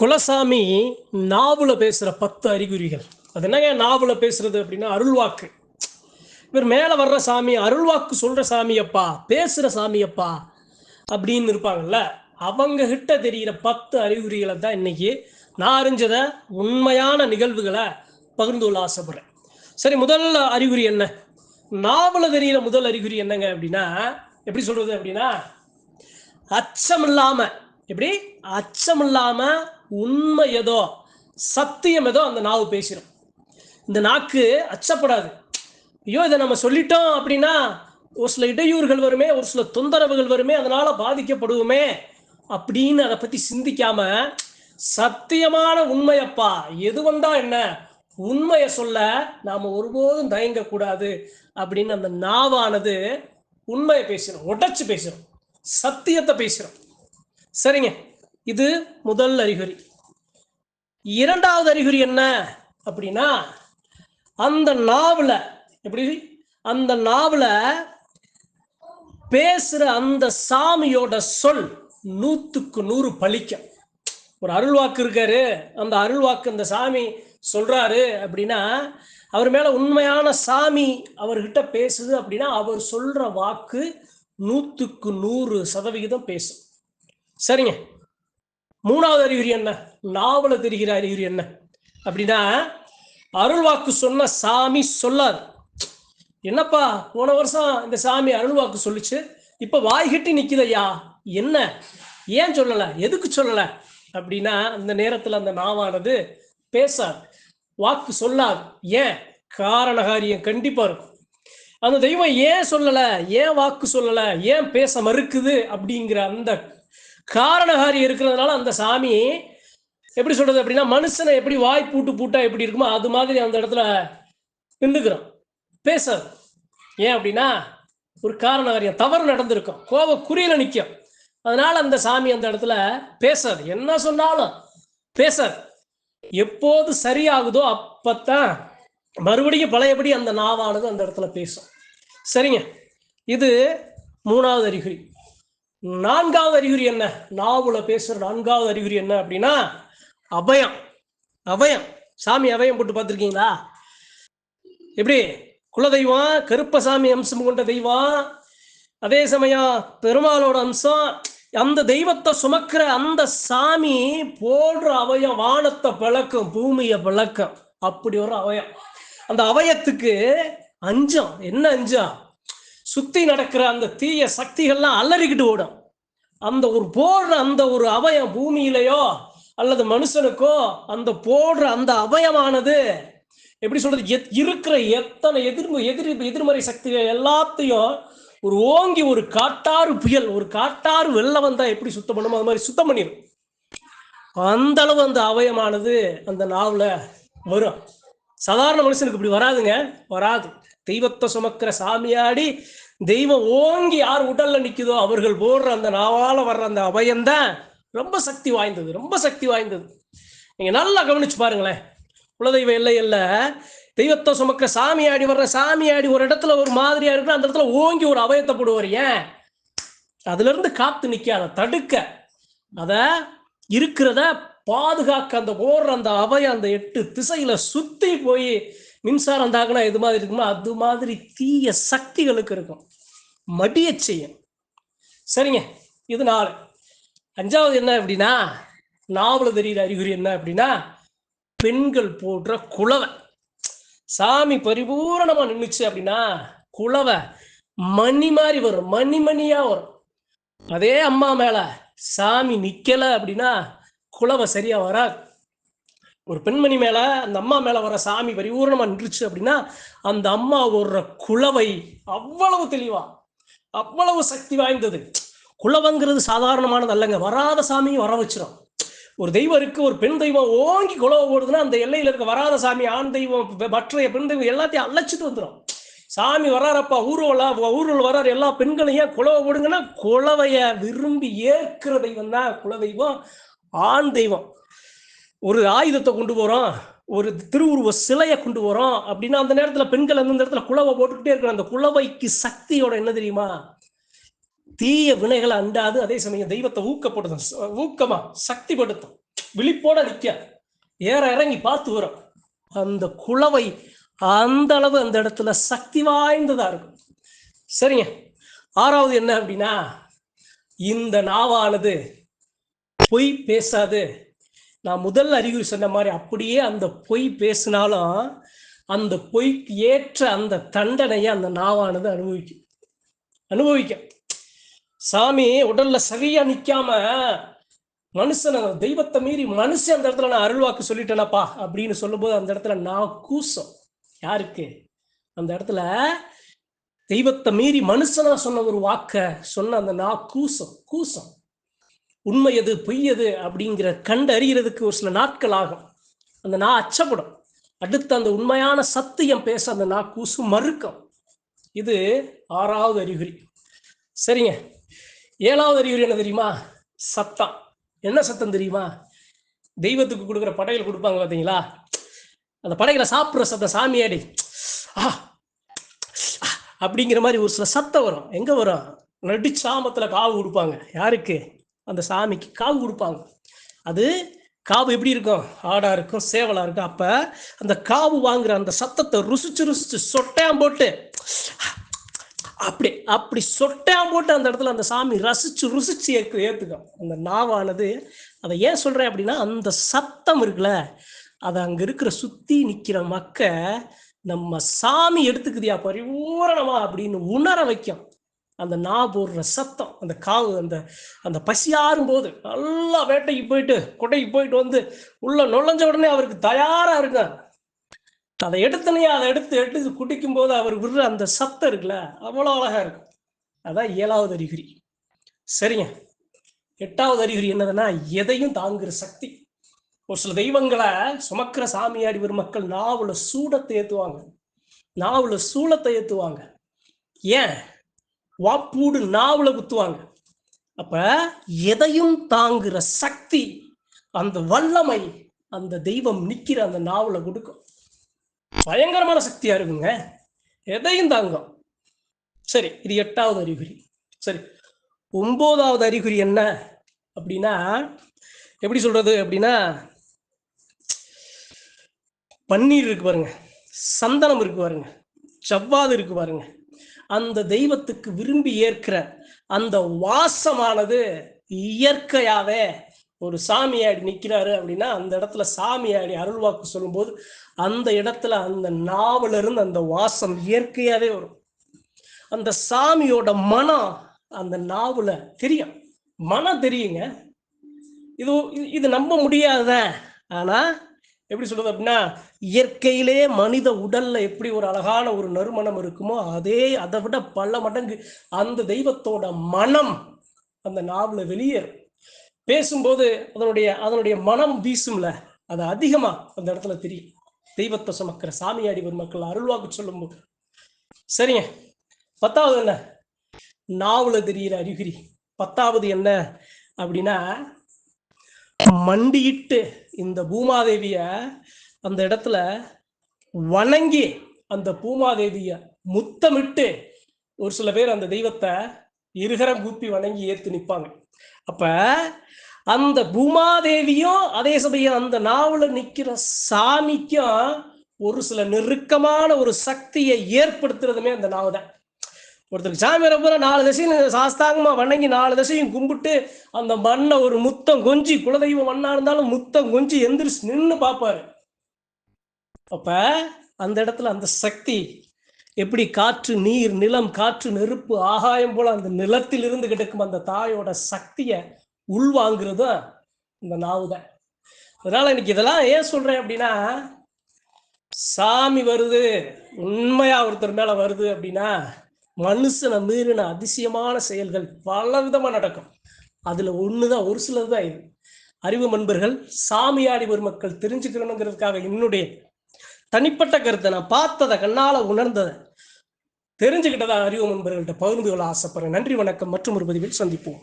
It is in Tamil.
குலசாமி நாவல பேசுகிற பத்து அறிகுறிகள். அது என்னங்க நாவல பேசுறது அப்படின்னா அருள்வாக்கு. இவர் மேலே வர்ற சாமி அருள்வாக்கு சொல்கிற சாமியப்பா பேசுகிற சாமியப்பா அப்படின்னு இருப்பாங்கல்ல அவங்க கிட்ட தெரிகிற பத்து அறிகுறிகளை தான் இன்னைக்கு நான் அறிஞ்சதை உண்மையான நிகழ்வுகளை பகிர்ந்து கொள்ள ஆசைப்படுறேன். சரி முதல் அறிகுறி என்ன? நாவல தெரிகிற முதல் அறிகுறி என்னங்க அப்படின்னா எப்படி சொல்றது அப்படின்னா அச்சம் இல்லாம எப்படி? அச்சம் இல்லாம உண்மை ஏதோ சத்தியம் ஏதோ அந்த நாவு பேசிடும் இந்த நாக்கு அச்சப்படாது. ஐயோ இதை நம்ம சொல்லிட்டோம் அப்படின்னா ஒரு சில இடையூறுகள் வருமே ஒரு சில தொந்தரவுகள் வருமே அதனால பாதிக்கப்படுவோமே அப்படின்னு அதை பத்தி சிந்திக்காம சத்தியமான உண்மையப்பா எது வந்தா என்ன உண்மையை சொல்ல நாம ஒருபோதும் தயங்கக்கூடாது அப்படின்னு அந்த நாவானது உண்மையை பேசுறோம் உடைச்சு பேசுறோம் சத்தியத்தை பேசுறோம் சரிங்க? இது முதல் அறிகுறி. இரண்டாவது அறிகுறி என்ன அப்படின்னா அந்த நாவல எப்படி? அந்த நாவல பேசுகிற அந்த சாமியோட சொல் நூற்றுக்கு நூறு பழிக்கும். ஒரு அருள்வாக்கு இருக்காரு அந்த அருள்வாக்கு அந்த சாமி சொல்கிறாரு அப்படின்னா அவர் மேலே உண்மையான சாமி அவர்கிட்ட பேசுது அப்படின்னா அவர் சொல்கிற வாக்கு நூற்றுக்கு நூறு சதவிகிதம் பேசும். சரிங்க? மூணாவது அறிகுறி என்ன? நாவல தெரிகிற அறிகுறி என்ன? அப்படின்னா அருள்வாக்கு சொன்ன சாமி சொல்லாது என்னப்பா போன வருஷம் இந்த சாமி அருள்வாக்கு சொல்லிச்சு இப்ப வாய்கிட்டு நிக்குதையா? என்ன? ஏன் சொல்லல? எதுக்கு சொல்லல? அப்படின்னா அந்த நேரத்துல அந்த நாவானது பேசாது வாக்கு சொல்லாது ஏன்? காரணகாரியம் கண்டிப்பா இருக்கும். அந்த தெய்வம் ஏன் சொல்லல? ஏன் வாக்கு சொல்லல? ஏன் பேச மறுக்குது? அப்படிங்கிற அந்த காரணகாரியம் இருக்கிறதுனால அந்த சாமி எப்படி சொல்றது அப்படின்னா மனுஷனை எப்படி வாய் பூட்டு பூட்டா எப்படி இருக்குமோ அது மாதிரி அந்த இடத்துல நின்றுக்கிறோம் பேசாது. ஏன் அப்படின்னா ஒரு காரணகாரியம் தவறு நடந்திருக்கும். கோப குறியில நிற்கும் அதனால அந்த சாமி அந்த இடத்துல பேசாது. என்ன சொன்னாலும் பேசாது. எப்போது சரியாகுதோ அப்பத்தான் மறுபடியும் பழையபடி அந்த நாவானது அந்த இடத்துல பேசும். சரிங்க. இது மூணாவது அறிகுறி. நான்காவது அறிகுறி என்ன? நாவுல பேசுற நான்காவது அறிகுறி என்ன அப்படின்னா அபயம். அபயம். சாமி அபயம் போட்டு பார்த்துருக்கீங்களா? எப்படி? குலதெய்வம் கருப்பசாமி அம்சம் கொண்ட தெய்வம் அதே சமயம் பெருமாளோட அம்சம் அந்த தெய்வத்தை சுமக்கிற அந்த சாமி போடுற அவயம் வானத்தை பழக்கம் பூமியை பழக்கம் அப்படி ஒரு அவயம் அந்த அவயத்துக்கு அஞ்சம். என்ன அஞ்சம்? சுத்தி நடக்கிற அந்த தீய சக்திகள்லாம் அலறிக்கிட்டு ஓடும். அந்த ஒரு போடுற அந்த ஒரு அவயம் பூமியிலையோ அல்லது மனுஷனுக்கோ அந்த போடுற அந்த அவயமானது எப்படி சொல்றது எத்- இருக்கிற எத்தனை எதிர் எதிர் எதிர்மறை சக்திகள் எல்லாத்தையும் ஒரு ஓங்கி ஒரு காட்டாறு புயல் ஒரு காட்டாறு வெள்ளம் வந்தா எப்படி சுத்தம் பண்ணுமோ அது மாதிரி சுத்தம் பண்ணிடும் அந்த அளவு அந்த அவயமானது அந்த நாவல வரும். சாதாரண மனுஷனுக்கு இப்படி வராதுங்க வராது. தெய்வத்தை சுமக்கிற சாமியாடி தெய்வம் ஓங்கி யார் உடல்ல நிக்குதோ அவர்கள் போடுற அந்த நாவால வர்ற அந்த அபயம்தான் ரொம்ப சக்தி வாய்ந்தது ரொம்ப சக்தி வாய்ந்தது. நீங்க நல்லா கவனிச்சு பாருங்களேன். குலதெய்வ எல்லையில் தெய்வத்தை சுமக்கிற ஆடி வர்ற சாமி ஆடி ஒரு இடத்துல ஒரு மாதிரியா இருக்கு அந்த இடத்துல ஓங்கி ஒரு அபயத்தை போடுவார். ஏன்? அதுல இருந்து காத்து நிக்காத தடுக்க. அத இருக்கிறத பாதுகாக்க அந்த போடுற அந்த அபயம் அந்த எட்டு திசையில சுத்தி போய் மின்சாரம் தாக்குனா எது மாதிரி இருக்குமோ அது மாதிரி தீய சக்திகளுக்கு இருக்கும். மடிய செய்யும். சரிங்க. இது நாலு. அஞ்சாவது என்ன அப்படின்னா நாவல தெரியுற அறிகுறி என்ன அப்படின்னா பெண்கள் போடுற குளவை சாமி பரிபூரணமாக நின்றுச்சு அப்படின்னா குளவை மணி மாதிரி வரும். மணி மணியாக வரும். அதே அம்மா மேலே சாமி நிற்கலை அப்படின்னா குளவை சரியாக வராது. ஒரு பெண்மணி மேல அந்த அம்மா மேல வர சாமி பரிபூர்ணமா நின்றுச்சு அப்படின்னா அந்த அம்மா ஒரு குளவை அவ்வளவு தெளிவா அவ்வளவு சக்தி வாய்ந்தது. குளவங்கிறது சாதாரணமானது அல்லங்க. வராத சாமியும் வர வச்சிடும் ஒரு தெய்வம் இருக்கு ஒரு பெண் தெய்வம் ஓங்கி குலவை ஓடுதுன்னா அந்த எல்லையில இருக்க வராத சாமி ஆண் தெய்வம் பெ- மற்றைய பெண் தெய்வம் எல்லாத்தையும் அழைச்சிட்டு வந்துடும் சாமி வராரப்பா ஊர்வலம் ஊர்வலம் வராரு எல்லா பெண்களையும் குலவை ஓடுங்கன்னா குளவைய விரும்பி ஏற்கிற தெய்வம் தான் குல தெய்வம் ஆண் தெய்வம். ஒரு ஆயுதத்தை கொண்டு போகிறோம் ஒரு திருவுருவ சிலையை கொண்டு வரோம் அப்படின்னா அந்த நேரத்தில் பெண்கள் அந்த இடத்துல குழவை போட்டுக்கிட்டே இருக்கணும் அந்த குழவைக்கு சக்தியோட என்ன தெரியுமா? தீய வினைகளை அண்டாது. அதே சமயம் தெய்வத்தை ஊக்கப்படுத்தும். ச- ஊக்கமா சக்திப்படுத்தும். விழிப்போட நிற்க ஏற இறங்கி பார்த்து வரும். அந்த குழவை அந்த அளவு அந்த இடத்துல சக்தி வாய்ந்ததா இருக்கும். சரிங்க. ஆறாவது என்ன அப்படின்னா இந்த நாவானது பொய் பேசாது. நான் முதல் அறிகுறி சொன்ன மாதிரி அப்படியே அந்த பொய் பேசினாலும் அந்த பொய்க்கு ஏற்ற அந்த தண்டனையை அந்த நாவானது அனுபவிக்கும். அனுபவிக்கும். சாமி உடல்ல சரியா நிக்காம மனுஷனை தெய்வத்தை மீறி மனுஷன் அந்த இடத்துல நான் அருள்வாக்கு சொல்லிட்டேனப்பா அப்படின்னு சொல்லும்போது அந்த இடத்துல நான் கூசம். யாருக்கு? அந்த இடத்துல தெய்வத்தை மீறி மனுஷனா சொன்ன ஒரு வாக்க சொன்ன அந்த நான் கூசம் கூசம். உண்மை எது பொய் எது அப்படிங்கிற கண்டறிகிறதுக்கு ஒரு சில நாட்கள் ஆகும். அந்த நான் அச்சப்படும். அடுத்து அந்த உண்மையான சத்தியம் பேச அந்த நான் கூசு மறுக்கும். இது ஆறாவது அறிகுறி. சரிங்க. ஏழாவது அறிகுறி என்ன தெரியுமா? சத்தம். என்ன சத்தம் தெரியுமா? தெய்வத்துக்கு கொடுக்குற படையல் கொடுப்பாங்க பார்த்தீங்களா அந்த படைகளை சாப்பிட்ற சத்தம் சாமியாடி ஆ அப்படிங்கிற மாதிரி ஒரு சில சத்தம் வரும். எங்கே வரும்? நடிச்சாமத்தில் காவு கொடுப்பாங்க. யாருக்கு? அந்த சாமிக்கு காவு கொடுப்பாங்க. அது காவு எப்படி இருக்கும்? ஆடா இருக்கும் சேவலா இருக்கும். அப்ப அந்த காவு வாங்குற அந்த சத்தத்தை ருசிச்சு ருசிச்சு சொட்டையாம் போட்டு அப்படி அப்படி சொட்டையாம் போட்டு அந்த இடத்துல அந்த சாமி ரசிச்சு ருசிச்சு ஏற்க ஏத்துக்கும். அந்த நாவானது அதை ஏன் சொல்றேன் அப்படின்னா அந்த சத்தம் இருக்குல்ல அதை அங்க இருக்கிற சுத்தி நிக்கிற மக்க நம்ம சாமி எடுத்துக்குதியா பரிபூரணமா அப்படின்னு உணர வைக்கும். அந்த நா போடுற சத்தம் அந்த காவு அந்த அந்த பசி போது நல்லா வேட்டைக்கு போயிட்டு கொட்டைக்கு போயிட்டு வந்து உள்ள நுழைஞ்ச உடனே அவருக்கு தயாரா இருங்க. அதை எடுத்தனே அதை எடுத்து எடுத்து குடிக்கும் போது அவர் விடுற அந்த சத்தம் இருக்குல்ல அவ்வளோ அழகா இருக்கும். அதான் ஏழாவது அறிகுறி. சரிங்க. எட்டாவது அறிகுறி என்னதுன்னா எதையும் தாங்குற சக்தி. ஒரு சில தெய்வங்களை சுமக்கிற சாமியாடி வரும் மக்கள் நாவல சூடத்தை ஏற்றுவாங்க நாவல சூளத்தை ஏற்றுவாங்க ஏன்? வாப்பூடு நாவல குத்துவாங்க. அப்ப எதையும் தாங்குற சக்தி அந்த வல்லமை அந்த தெய்வம் நிக்கிற அந்த நாவல கொடுக்கும். பயங்கரமான சக்தியா இருக்குங்க. எதையும் தாங்கும் சரி இது எட்டாவது அறிகுறி. சரி ஒன்பதாவது அறிகுறி என்ன? அப்படின்னா எப்படி சொல்றது? அப்படின்னா பன்னீர் இருக்கு பாருங்க. சந்தனம் இருக்கு பாருங்க. செவ்வாது இருக்கு பாருங்க. அந்த தெய்வத்துக்கு விரும்பி ஏற்கிற அந்த வாசமானது இயற்கையாவே ஒரு சாமியாடி நிற்கிறாரு அப்படின்னா அந்த இடத்துல சாமியாடி அருள்வாக்கு சொல்லும்போது அந்த இடத்துல அந்த நாவல இருந்து அந்த வாசம் இயற்கையாவே வரும். அந்த சாமியோட மனம் அந்த நாவல தெரியும். மனம் தெரியுங்க. இது இது- இது நம்ப முடியாத ஆனா எப்படி சொல்றது அப்படின்னா இயற்கையிலே மனித உடல்ல எப்படி ஒரு அழகான ஒரு நறுமணம் இருக்குமோ அதே அதை விட பல மடங்கு அந்த தெய்வத்தோட மனம் அந்த நாவல வெளியேறும். பேசும்போது அதனுடைய அதனுடைய மனம் வீசும்ல அது அதிகமா அந்த இடத்துல தெரியும். தெய்வத்தை சுமக்கிற சாமியாடி ஒரு மக்கள் அருள்வாக்கு சொல்லும்போது. சரிங்க. பத்தாவது என்ன? நாவல தெரிகிற அறிகுறி. பத்தாவது என்ன அப்படின்னா மண்டியிட்டு இந்த பூமாதேவிய அந்த இடத்துல வணங்கி அந்த பூமாதேவிய முத்தமிட்டு ஒரு சில பேர் அந்த தெய்வத்தை இருகரம் கூப்பி வணங்கி ஏத்து நிற்பாங்க அப்ப அந்த பூமாதேவியும் அதே சமயம் அந்த நாவல நிக்கிற சாமிக்கும் ஒரு சில நெருக்கமான ஒரு சக்தியை ஏற்படுத்துறதுமே அந்த நாவு தான் ஒருத்தருக்கு சாமி வரப்போற நாலு திசையும் சாஸ்தாங்கமா வணங்கி நாலு திசையும் கும்பிட்டு அந்த மண்ணை ஒரு முத்தம் கொஞ்சி குலதெய்வம் மண்ணா இருந்தாலும் முத்தம் கொஞ்சி எந்திரிச்சு நின்று பார்ப்பாரு. அப்ப அந்த இடத்துல அந்த சக்தி எப்படி காற்று நீர் நிலம் காற்று நெருப்பு ஆகாயம் போல அந்த நிலத்தில் இருந்து கிடக்கும் அந்த தாயோட சக்தியை உள்வாங்குறதும் இந்த நாவு தான் அதனால இன்னைக்கு இதெல்லாம் ஏன் சொல்றேன் அப்படின்னா சாமி வருது உண்மையா ஒருத்தர் மேல வருது அப்படின்னா மனுஷனை மீறின அதிசயமான செயல்கள் பல விதமாக நடக்கும். ஒன்று தான் ஒரு சிலது தான் இது. அறிவு நண்பர்கள் சாமியாடி பெருமக்கள் மக்கள் தெரிஞ்சுக்கணுங்கிறதுக்காக என்னுடைய தனிப்பட்ட கருத்தை நான் பார்த்ததை கண்ணால் உணர்ந்ததை தெரிஞ்சுக்கிட்டதா அறிவு நண்பர்கள்ட்ட பகிர்ந்து கொள்ள ஆசைப்படுறேன். நன்றி வணக்கம். மற்றும் ஒரு பதிவில் சந்திப்போம்.